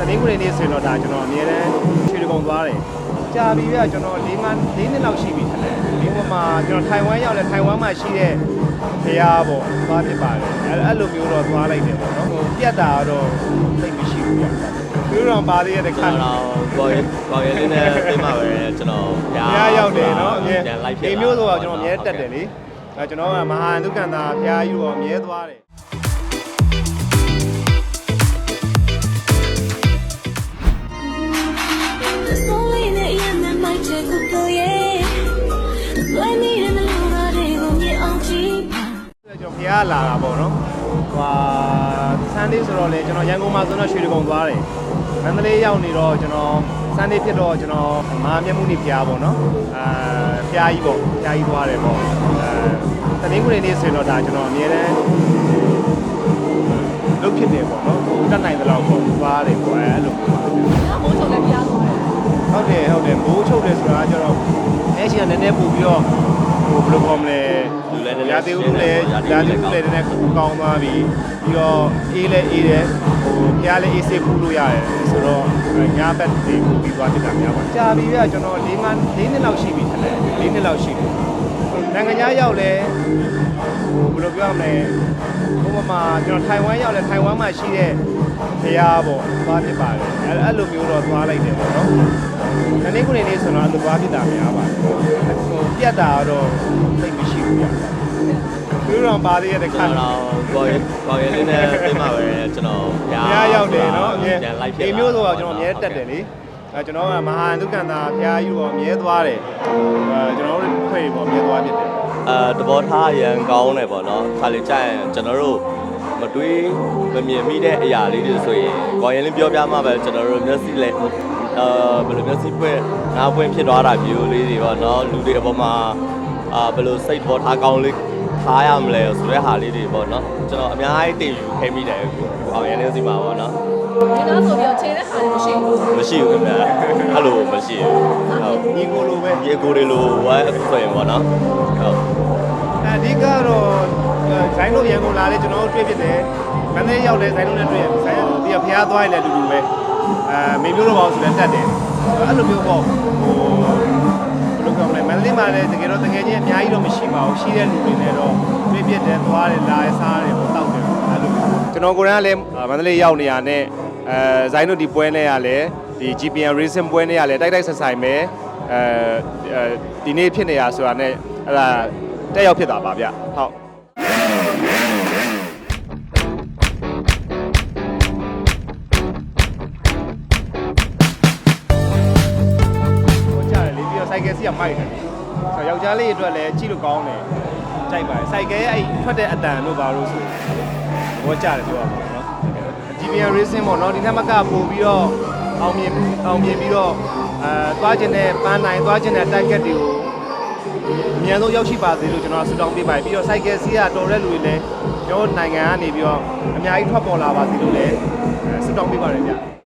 တနင်္ဂနွေနေ့ဆိုရင်တော့ဒါကျွန်တော်အမြဲတမ်းခြေတကုံသွားတယ်ကြာပြီပြကျွန်တော်၄မှ၄နှစ်လောက်ရှိပြီထင်တယ်ဒီဘက်မှာကျွန်တော်ထိုင်ဝမ်ရောက်လဲထိုင်ဝမ်မှာရှိတဲ့ဖရားပေါ့သွားဖြစ်ပါတယ်အဲ့အဲ့လိုမျိုးတော့သွားလိုက်တယ်ပေါ့နော်ဟိုပြတ်တာတော့သိပ်မရှိဘူးပြပြီးတော့ပါသေးတဲ့ခါကျွန်တော်ပေါ်ရပေါ်ရလေးနဲ့သိမှပဲကျွန်တော်ဖရားရောက်တယ်နော်အမြဲပြန်လိုက်ဖြစ်ဒီမျိုးဆိုတော့ကျွန်တော်အမြဲတက်တယ်လေအဲကျွန်တော်ကမဟာဒုက္ခန္တာဖရားယူတော့အမြဲသွားတယ် ကျွန်တော်ဖရားလာတာပေါ့နော်ဟွာဆန်ဒေးဆိုတော့လေကျွန်တော်ရန်ကုန်မှာဆိုတော့ရွှေတကုံသွားတယ်မန္တလေးရောက်နေတော့ကျွန်တော်ဆန်ဒေးဖြစ်တော့ကျွန်တော်မဟာမြတ်မှုနေဖရားပေါ့နော်အာဖရားကြီးပေါ့ဖရားကြီးသွားတယ်ပေါ့အဲတနင်္ဂနွေနေ့ဆိုရင်တော့ဒါကျွန်တော်အမြဲတမ်းလုပ်ဖြစ်တယ်ပေါ့နော်တတ်နိုင်သလောက်ပေါ့သွားတယ်ပေါ့အဲအဲ့လိုပေါ့မိုးချုံလည်းပြားသွားတယ် ဟုတ်တယ်ဟုတ်တယ်မိုးချုပ်တယ်ဆိုတာကကျတော့အဲရှင်ကနည်းနည်းပို့ပြီးတော့ဟိုဘယ်လိုခေါ်မလဲလူလည်းနည်းနည်းရာသီဥတုလည်းရာသီဥတုလည်းနည်းနည်းကောင်းသွားပြီပြီးတော့အေးလည်းအေးတယ်ဟိုဖျားလည်းအေးဆေးဖူးလို့ရတယ်ဆိုတော့ညာဘက်တွေပို့ပြီးသွားဖြစ်တာများပါကြာပြီပြကျွန်တော်၄မှ၄နှစ်လောက်ရှိပြီထင်တယ်၄နှစ်လောက်ရှိတယ် နိုင်ငံခြားရောက်လဲဟိုဘယ်လိုပြောရမလဲဟိုမှာကျွန်တော်ထိုင်ဝမ်ရောက်လဲထိုင်ဝမ်မှာရှိတဲ့ဖျားပေါ့သွားဖြစ်ပါတယ်အဲ့အဲ့လိုမျိုးတော့သွားလိုက်တယ်ပေါ့နော်တနေ့ကိုနေနေဆိုတော့အလိုပါဖြစ်တာများပါတယ်ဟိုပြတ်တာတော့သိပ်မရှိဘူးပြပြီးတော့ပါသေးတဲ့ခါကျွန်တော်ပေါ်ရပေါ်ရလေးနဲ့သိမှပဲကျွန်တော်ဖရားရောက်တယ်နော်အမြဲပြန်လိုက်ဖြစ်ဒီမျိုးဆိုတော့ကျွန်တော်အမြဲတက်တယ်လေ အဲကျွန်တော်ကမဟာဒုက္ခန္တာဖရားယူတော့အမြဲသွားတယ်အဲကျွန်တော်တို့ဖွဲ့ပေါ့အမြဲသွားဖြစ်တယ်အဲတဘောထားရန်ကောင်းတယ်ပေါ့နော်ခါလေးကြာရင်ကျွန်တော်တို့မတွေးမမြင်မိတဲ့အရာလေးတွေဆိုရင်ကော်ရင်လေးပြောပြမှပဲကျွန်တော်တို့မျက်စိလဲအာဘယ်လိုမျက်စိပွင့်နားပွင့်ဖြစ်သွားတာမျိုးလေးတွေပေါ့နော်လူတွေအပေါ်မှာအာဘယ်လိုစိတ်ဘောထားကောင်းလေး ထားရမလဲဆိုတဲ့ဟာလေးတွေပေါ့နော်ကျွန်တော်အများကြီးတင်ယူခဲမိတယ်ကိုအောင်ရန်လေးစီမှာပေါ့နော်ဒီနားဆိုပြီးတော့ခြေတဲ့ခါလည်းမရှိဘူးမရှိဘူးခင်ဗျအဲ့လိုမရှိဘူးဟုတ်ညီကိုလိုပဲရေကိုတွေလိုဝိုင်းအခုဆိုရင်ပေါ့နော်ဟုတ်အဓိကတော့ဇိုင်းတို့ရန်ကုန်လာလေကျွန်တော်တို့တွေ့ဖြစ်တယ်မန္တလေးရောက်လဲဇိုင်းတို့နဲ့တွေ့ရဇိုင်းပြီးတော့ဖရားသွားရင်လည်းအတူတူပဲအဲမေမျိုးတို့ပေါ့ဆိုလည်းတက်တယ်အဲ့လိုမျိုးပေါ့ဟိုဘယ်လို ပြောမလဲမန္တလေးမှာလည်းတကယ်တော့တကယ်ချင်းအများကြီးတော့မရှိပါဘူးရှိတဲ့လူတွေနဲ့တော့တွေ့ပြစ်တယ်သွားတယ်လာတယ်စားတယ်ပေါ့တောက်တယ်အဲ့လိုကျွန်တော်ကိုယ်တိုင်ကလည်းမန္တလေးရောက်နေရတဲ့အဲဇိုင်းတို့ဒီပွဲနဲ့ရလဲဒီ GPN Racing ပွဲနဲ့ရလဲတိုက်တိုက်ဆက်ဆိုင်ပဲအဲဒီနေ့ဖြစ်နေရဆိုတာနဲ့အဲ့ဒါတက်ရောက်ဖြစ်တာပါဗျဟုတ် ကြားတယ်လေပြီးတော့ cycle စီးကမိုက်တယ်ဆိုတော့ယောက်ျားလေးတွေအတွက်လည်းကြည့်လို့ကောင်းတယ်ကြိုက်ပါတယ် cycle ရဲ့အဲ့ထွက်တဲ့အတန်တို့ဘာလို့ဆိုဘောကြားတယ်ပြောရမှာနော် GPN Racing ပေါ့နော်ဒီထက်မကပို့ပြီးတော့အောင်မြင်အောင်မြင်ပြီးတော့အဲသွားခြင်းနဲ့ပန်းနိုင်သွားခြင်းနဲ့ target တွေကိုအမြန်ဆုံးရောက်ရှိပါစေလို့ကျွန်တော်ဆုတောင်းပေးပါတယ်ပြီးတော့ cycle စီးကတော်တဲ့လူတွေလည်းကျွန်တော်နိုင်ငံကနေပြီးတော့အများကြီးထွက်ပေါ်လာပါစေလို့လည်းဆုတောင်းပေးပါတယ်ဗျ